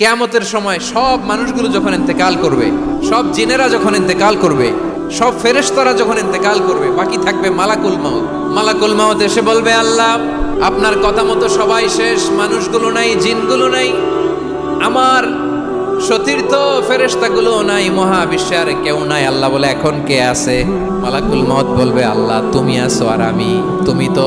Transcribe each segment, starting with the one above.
কেয়ামতের সময় সব মানুষগুলো যখন ইন্তেকাল করবে, সব জিনেরা যখন ইন্তেকাল করবে, সব ফেরেশতারা যখন ইন্তেকাল করবে, বাকি থাকবে মালাকুল মাউত। মালাকুল মাউত এসে বলবে, আল্লাহ, আপনার কথা মতো সবাই শেষ, মানুষগুলো নাই, জিনগুলো নাই, আমার সতীর্থ ফেরেশতাগুলো নাই, মহাবিশ্বে আর কেউ নাই। আল্লাহ বলে, এখন কে আছে? মালাকুল মত বলবে, আল্লাহ, তুমি আছো আর আমি। তুমি তো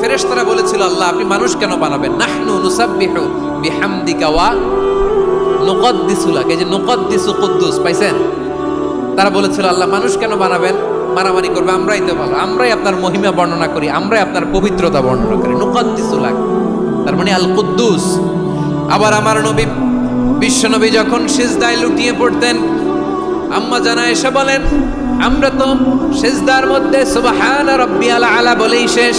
ফেরেশতারা বলেছিল, আল্লাহ, আপনি মানুষ কেন বানাবেন? নাহনু নুসাব্বিহু বিহামদিকা ওয়া নুকদ্দিসু লাক। এই যে নুকদ্দিসু কুদ্দুস, পাইছেন? তারা বলেছিল, আল্লাহ, মানুষ কেন বানাবেন? মারামারি করবে, আমরাই তো ভালো। আমরাই আপনার মহিমা বর্ণনা করি, আমরাই আপনার পবিত্রতা বর্ণনা করি। নুকদ্দিসু লাক। তার মানে আল কুদ্দুস আবার আমার নবী, বিশ্বনবী যখন সিজদায় লুটিয়ে পড়তেন, আম্মা জানা এসে বলেন, আমরা তো সেজদার মধ্যে সুবহান রাব্বিয়াল আলা বলেই শেষ।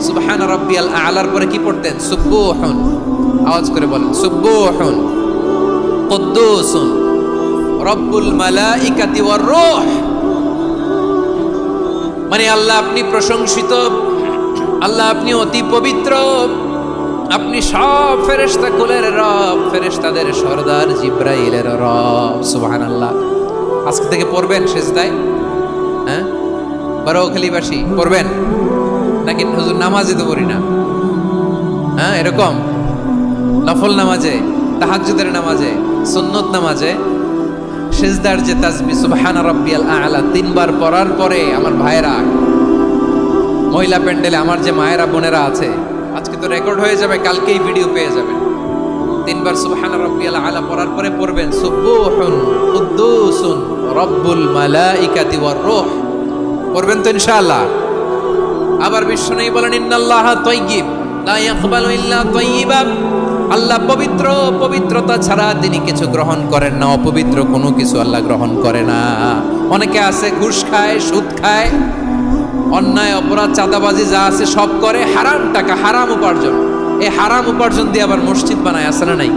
সুবহান রাব্বিয়াল আলার পরে কি পড়তেন? সুবহুন। আওয়াজ করে বলেন, সুবহুন। কুদ্দুসুন। রব্বুল মালাইকাতি ওয়ার রূহ। মানে আল্লাহ আপনি প্রশংসিত, আল্লাহ আপনি অতি পবিত্র, আপনি সব ফেরেশতা কুলের রব, ফেরেশতাদের সর্দার জিব্রাইলের রব, সুবহানাল্লাহ। আজকে থেকে পড়বেন সেজদায় হ্যাঁ? বারোখালিবাসী পড়বেন? নাকি হুজুর নামাজে তো পড়ি না? হ্যাঁ এরকম? নফল নামাজে, তাহাজ্জুদের নামাজে, সুন্নত নামাজে, সেজদার যে তাসবি সুবহানা রাব্বিয়াল আ'লা, তিনবার পড়ার পরে আমার ভাইরা মহিলা প্যান্ডেলে আমার যে মায়েরা, বোনেরা আছে, আজকে তো রেকর্ড হয়ে যাবে, কালকেই ভিডিও পেয়ে যাবেন। তিনবার সুবহানা রাব্বিয়াল আ'লা পড়ার পরে পড়বেন, সুবহুন কুদ্দুসুন, রব্বুল মালাইকাতি ওয়ার রূহ। পড়বেন তো ইনশাআল্লাহ। আবার বিশ্ব নেই বলেন, ইন্নাল্লাহ আল্লাহ পবিত্র, পবিত্রতা ছাড়া তিনি কিছু গ্রহণ করেন না, অপবিত্র কোনো কিছু আল্লাহ গ্রহণ করে না। অনেকে আছে, ঘুষ খায়, সুদ খায়, অন্যায়, অপরাধ, চাঁদাবাজি যা আছে সব করে, হারাম টাকা, হারাম উপার্জন। এই হারাম উপার্জন দিয়ে আবার মসজিদ বানায়, আছে না নাই?